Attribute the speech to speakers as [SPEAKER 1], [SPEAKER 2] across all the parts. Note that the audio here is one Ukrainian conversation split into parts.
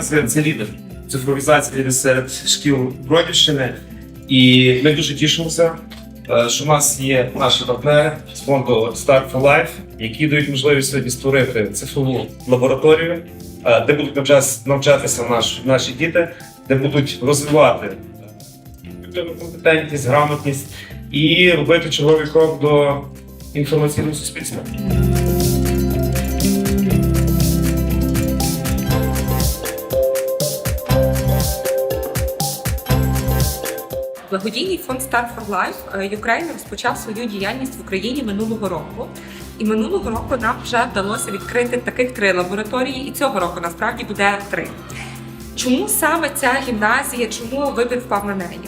[SPEAKER 1] гімназія це лідер цифровізації серед шкіл Бродівщини. І ми дуже тішимося, е, що в нас є наші партнери з фонду Start for Life, які дають можливість сьогодні створити цифрову лабораторію, е, де будуть навчатися, навчатися наш, наші діти, де будуть розвивати компетентність, грамотність і робити черговий крок до інформаційного суспільства.
[SPEAKER 2] Благодійний фонд Start for Life е, Ukraine розпочав свою діяльність в Україні минулого року. І минулого року нам вже вдалося відкрити таких три лабораторії, і цього року насправді буде три. Чому саме ця гімназія? Чому вибір впав на неї?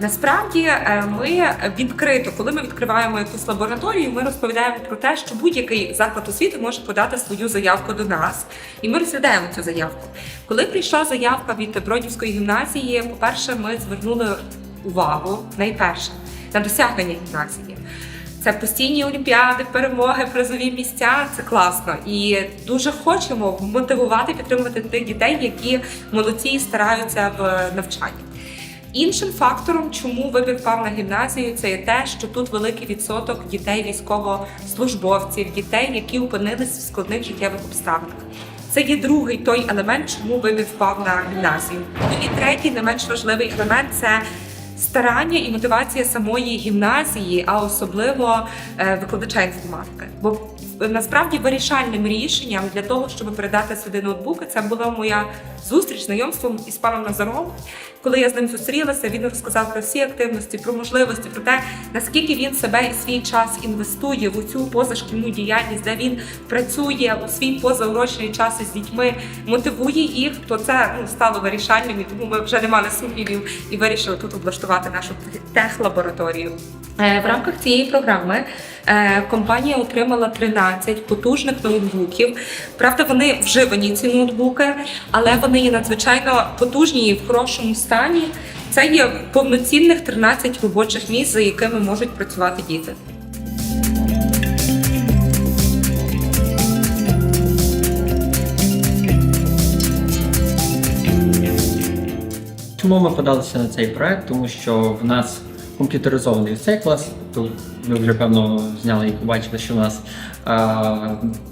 [SPEAKER 2] Насправді е, ми відкрито, коли ми відкриваємо якусь лабораторію, ми розповідаємо про те, що будь-який заклад освіти може подати свою заявку до нас, і ми розглядаємо цю заявку. Коли прийшла заявка від Бродівської гімназії, по-перше, ми звернули увагу найперше на досягнення гімназії. Це постійні олімпіади, перемоги, призові місця. Це класно. І дуже хочемо мотивувати, підтримувати тих дітей, які молодці і стараються в навчанні. Іншим фактором, чому вибір впав на гімназію, це є те, що тут великий відсоток дітей військовослужбовців, дітей, які опинились в складних життєвих обставинах. Це є другий той елемент, чому вибір впав на гімназію. І третій, не менш важливий елемент це старання і мотивація самої гімназії, а особливо е, викладача інформатики. Бо насправді вирішальним рішенням для того, щоб передати сюди ноутбуки, це була моя зустріч знайомством із паном Назаром. Коли я з ним зустрілася, він розказав про всі активності, про можливості, про те, наскільки він себе і свій час інвестує в цю позашкільну діяльність, де він працює у свій позаурочний час із дітьми, мотивує їх, то це ну, стало вирішальним, і тому ми вже не мали сумнівів і вирішили тут облаштувати нашу техлабораторію. Е, В рамках цієї програми компанія отримала 13 потужних ноутбуків. Правда, вони вживані ці ноутбуки, але вони є надзвичайно потужні і в хорошому стані. Це є повноцінних 13 робочих місць, за якими можуть працювати діти.
[SPEAKER 3] Чому ми подалися на цей проект? Тому що в нас комп'ютеризований цей клас. Ви вже певно зняли і побачили, що у нас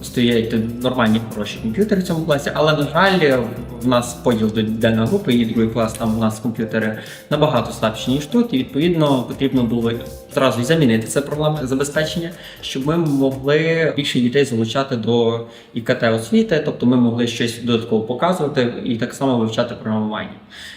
[SPEAKER 3] стоять нормальні хороші комп'ютери в цьому класі. Але на жаль, в нас поділ до денної групи і другий клас, там у нас комп'ютери набагато слабші, ніж тут. І відповідно потрібно було зразу і замінити це проблеми забезпечення, щоб ми могли більше дітей залучати до ІКТ освіти, тобто ми могли щось додатково показувати і так само вивчати програмування.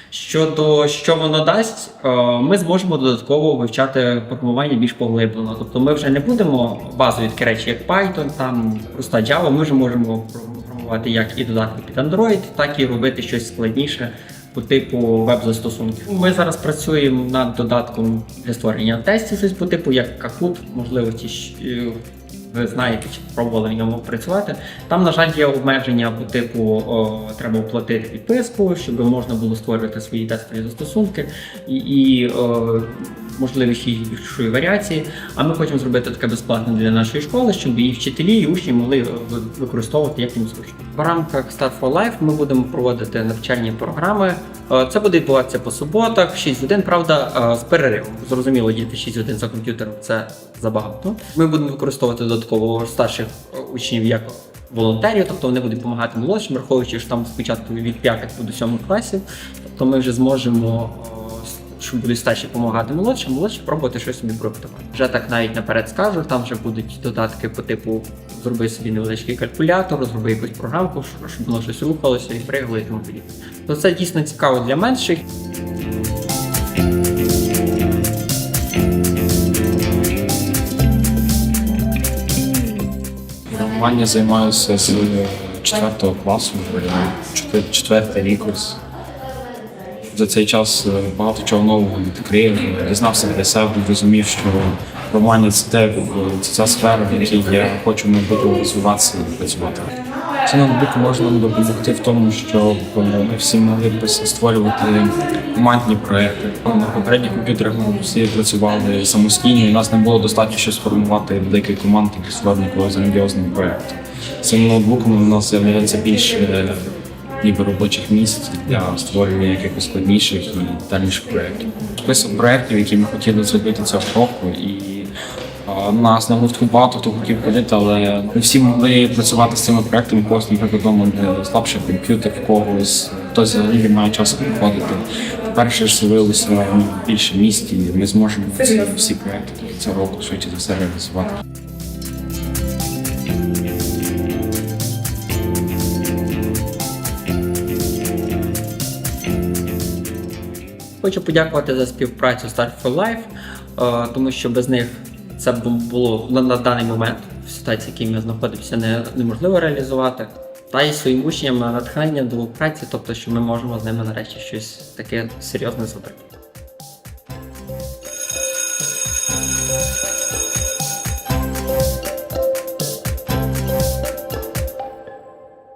[SPEAKER 3] Щодо що воно дасть, е, ми зможемо додатково вивчати програмування більш поглиблено. Тобто ми вже не будемо базові такі речі, як Python, там проста Java, ми вже можемо програмувати як і додатки під Android, так і робити щось складніше по типу веб-застосунків. Ми зараз працюємо над додатком для створення тестів, щось по типу як Kahoot, можливо, ті е, ви знаєте, чи пробували в ньому працювати. Там, на жаль, є обмеження по типу о, треба оплатити підписку, щоб можна було створювати свої тестові застосунки і, і о, можливість їх більшої варіації. А ми хочемо зробити таке безплатне для нашої школи, щоб і вчителі, і учні могли використовувати як їм зручно. В рамках Start for Life ми будемо проводити навчальні програми. Е, Це буде відбуватися по суботах, 6 годин, правда, е, з переривом. Зрозуміло, діти 6 годин за комп'ютером це забагато. Ми будемо використовувати додатково старших е, учнів як волонтерів, тобто вони будуть допомагати молодшим, враховуючи, що там спочатку від 5 до 7 класів. Тобто ми вже зможемо. Е, що будуть старші допомагати молодшим, молодші пробувати щось собі. Вже так навіть наперед скажу, там вже будуть додатки по типу зроби собі невеличкий калькулятор, зроби якусь програмку, щоб- щоб воно щось рухалося і пригало і тому подібне. То це дійсно цікаво для менших.
[SPEAKER 4] Програмування займаюся з четвертого класу, чотир- четвертий рік ось. За цей час е, багато чого нового відкрив, дізнався для себе, зрозумів, що програмування це те, це ця сфера, в якій я хочу майбутньо розвиватися і працювати. Це ноутбук може нам допомогти в тому, щоб е, ми всі могли б створювати командні проекти. На попередніх комп'ютерах ми всі працювали самостійно, і у нас не було достатньо щоб сформувати великий команд, які створювали якогось грандіозного проекту. Цим ноутбуком у нас з'являється більше ніби робочих місць для створення якихось складніших і дальніших проєктів. Список проєктів, які ми хотіли зробити цього року, і а, нас на гуртку багато хто хотів ходити, але не всі могли працювати з цими проектами, у когось, наприклад, вдома слабший комп'ютер, в когось хтось взагалі має часу приходити. Перше ж з'явилося більше місць, і ми зможемо ці всі проекти цього року швидше за все реалізувати.
[SPEAKER 3] Хочу подякувати за співпрацю Start for Life, е, тому що без них це було на, даний момент в ситуації, в якій ми знаходимося, не, неможливо реалізувати. Та й своїм учням натхнення до праці, тобто, що ми можемо з ними нарешті щось таке серйозне зробити.